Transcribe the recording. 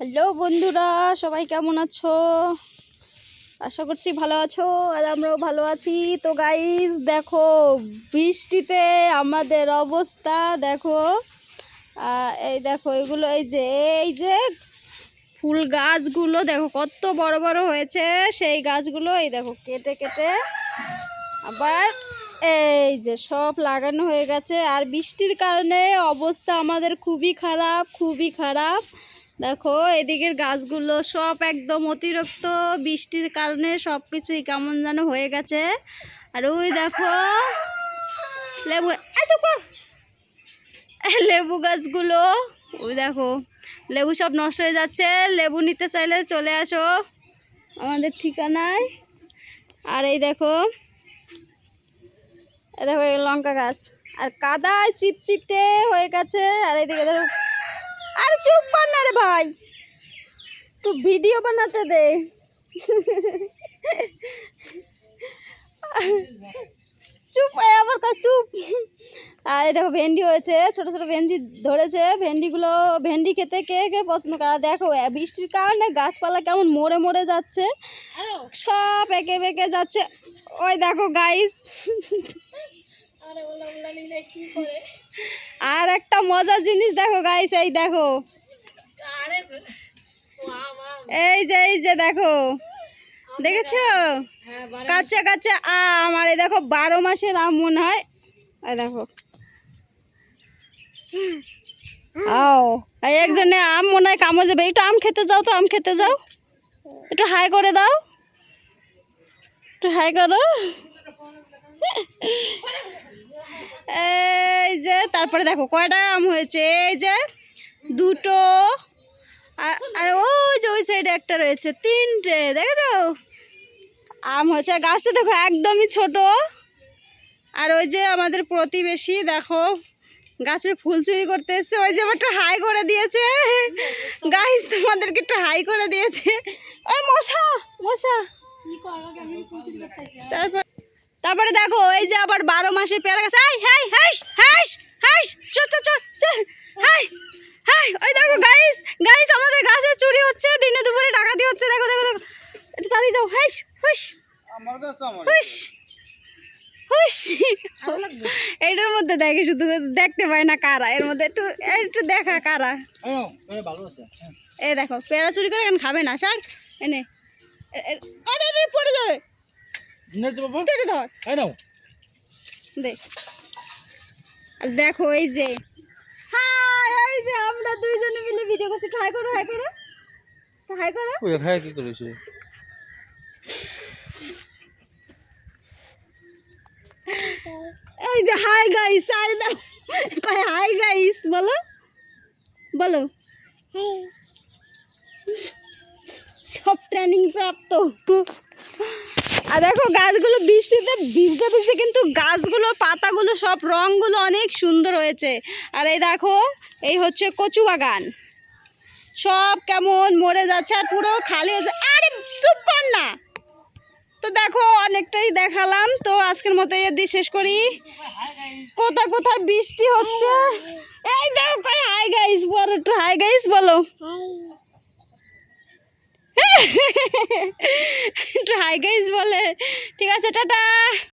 Hello বন্ধুরা, সবাই কেমন আছো? আশা করছি ভালো আছো আর আমরাও ভালো আছি। তো গাইস দেখো, বৃষ্টিতে আমাদের অবস্থা, দেখো। এই দেখো, এগুলো এই যে এই যে ফুল গাছগুলো, দেখো কত বড় বড় হয়েছে। সেই গাছগুলো এই দেখো, কেটে কেটে আবার এই যে সব লাগানো হয়ে গেছে। আর বৃষ্টির কারণে অবস্থা আমাদের খুবই খারাপ খুবই খারাপ। দেখো, এদিকের গাছগুলো সব একদম অতিরিক্ত বৃষ্টির কারণে সব কিছুই কেমন যেন হয়ে গেছে। আর ওই দেখো, লেবু লেবু গাছগুলো, ওই দেখো, লেবু সব নষ্ট হয়ে যাচ্ছে, লেবু নিতে চাইলে চলে আসো। আমাদের ঠিকানায়। আর এই দেখো দেখো এই লঙ্কা গাছ। আর কাদায় চিপচিপটে হয়ে গেছে। আর এইদিকে দেখো আরে চুপ কর না রে ভাই। তো ভিডিও বানাতে দে। চুপ আবার কা চুপ। আর দেখো ভেন্ডি হয়েছে, ছোট ছোট ভেন্ডি ধরেছে। ভেন্ডিগুলো, ভেন্ডি খেতে কে কে পছন্দ করে? দেখো বৃষ্টির কারণে গাছপালা কেমন মরে মরে যাচ্ছে। সব একে বেঁকে যাচ্ছে। ওই দেখো গাইস আর একটা মজার জিনিস দেখো গাইস এই দেখো এই যে এই যে দেখো দেখেছ কাঁচা কাঁচা আম আর এই দেখো বারো মাসের আম মনে হয় দেখো আও একজনে আম মনে হয় কামড় দেবে একটু আম খেতে যাও তো আম খেতে যাও একটু হাই করে দাও একটু হাই করো এই যে তারপরে দেখো কয়টা আম হয়েছে এই যে দুটো আর ওই যে ওই সাইডে একটা রয়েছে তিনটে দেখেছ? আম হয়েছে আর গাছটা দেখো একদমই ছোট। আর ওই যে আমাদের প্রতিবেশী দেখো গাছের ফুল চুরি করতে এসছে ওই যে আমার একটু হাই করে দিয়েছে। গাছ তোমাদেরকে একটু হাই করে দিয়েছে। ওই মশা মশা। তারপর তারপরে দেখো এই যে আবার বারো মাসে পেয়ারা গাছ। হাই হাই হাইস হাইস হাইস চ চ চ চ হাই হাই ওই দেখো গাইস গাইস আমাদের গাছে চুরি হচ্ছে দিনে দুপুরে ডাকাতি হচ্ছে দেখো দেখো দেখো। একটু তাড়ি দাও হাইস হুস আমার আমার হুস হুস এইটার মধ্যে দেখে শুধু দেখতে পায় না কারা এর মধ্যে একটু একটু দেখা কারা। হ্যাঁ এই আছে এই দেখো পেয়ারা চুরি করে এখন খাবে না স্যার এনে এ- এ- পড়ে যাবে। নে তো বাবা কেটে ধর। এই নাও। দে আর দেখো এই যে। হাই এই যে আমরা দুইজনে মিলে ভিডিও করছি। হাই করো হাই করো। হাই করো। ওই খায় কি করেছে? এই যে হাই গাইস হাই দাও কয় হাই গাইস বলো। বলো। সব ট্রেনিং প্রাপ্ত। আর দেখো গাছগুলো বৃষ্টিতে ভিজতে ভিজতে কিন্তু গাছগুলো, পাতাগুলো, সব রঙগুলো অনেক সুন্দর হয়েছে। আর এই দেখো, এই হচ্ছে কচু বাগান। সব কেমন মরে যাচ্ছে আর পুরো খালি হয়ে যা- আরে চুপ কর না। তো দেখো, অনেকটাই দেখালাম। তো আজকের মতো দিয়ে শেষ করি। কোথায় কোথায় বৃষ্টি হচ্ছে? এই দেখো, হাই গাইস, বলো একটু, হাই গাইস, বলো। একটু হাই গাইজ বলে ঠিক আছে টাটা।